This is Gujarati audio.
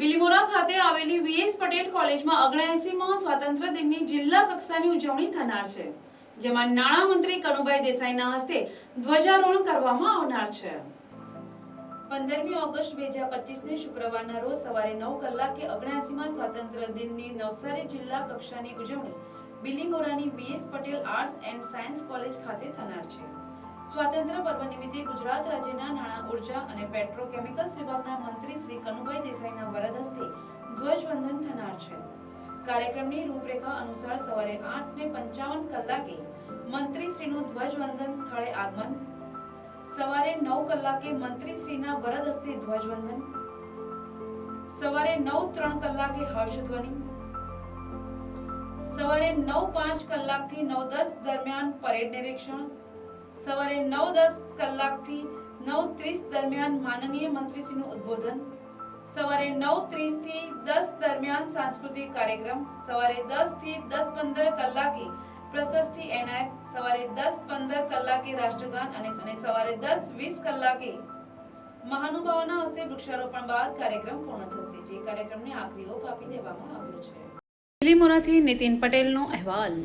બિલીમોરા ખાતે આવેલી વીએસ પટેલ કોલેજમાં ઓગણએસીમાં સ્વાતંત્ર્ય દિનની જિલ્લા કક્ષાની ઉજવણી થનાર છે, જેમાં નાણામંત્રી કનુભાઈ દેસાઈના હસ્તે ધ્વજારોહણ કરવામાં આવનાર છે. પંદરમી ઓગસ્ટ બે હજાર પચીસને શુક્રવારના રોજ સવારે નવ કલાકે ઓગણએસીમાં સ્વાતંત્ર્ય દિનની નવસારી જિલ્લા કક્ષાની ઉજવણી બિલીમોરાની VS Patel arts and science college ખાતે થનાર છે. સ્વાતંત્ર્ય પર્વ નિમિત્તે ગુજરાત રાજ્યના નાણાં, ઊર્જા અને પેટ્રોકેમિકલ્સ વિભાગના મંત્રી શ્રી કનુભાઈ દેસાઈના વરદ હસ્તે ધ્વજવંદન થનાર છે. કાર્યક્રમની રૂપરેખા અનુસાર સવારે આઠ ને પંચાવન કલાકે મંત્રીશ્રીનું ધ્વજવંદન સ્થળે આગમન. સવારે નવ કલાકે મંત્રીશ્રીના વરદ હસ્તે ધ્વજવંદન. સવારે નવ ત્રણ કલાકે હર્ષધ્વનિ. સવારે નવ પાંચ કલાકથી નવ દસ દરમિયાન પરેડ નિરીક્ષણ. સવારે નવ દસ કલાકથી નવ ત્રીસ દરમિયાન માનનીય મંત્રીશ્રીનું ઉદ્બોધન. સવારે નવ ત્રીસથી દસ દરમિયાન સાંસ્કૃતિક કાર્યક્રમ. સવારે દસથી દસ પંદર કલાકે પ્રશસ્તિ એનાયત. સવારે દસ પંદર કલાકે રાષ્ટ્રગાન અને સવારે દસ વીસ કલાકે મહાનુભાવોના હસ્તે વૃક્ષારોપણ બાદ કાર્યક્રમ પૂર્ણ થશે, જે કાર્યક્રમને આખરી ઓપ આપી દેવામાં આવ્યો છે. બિલીમોરાથી નીતિન પટેલનો અહેવાલ.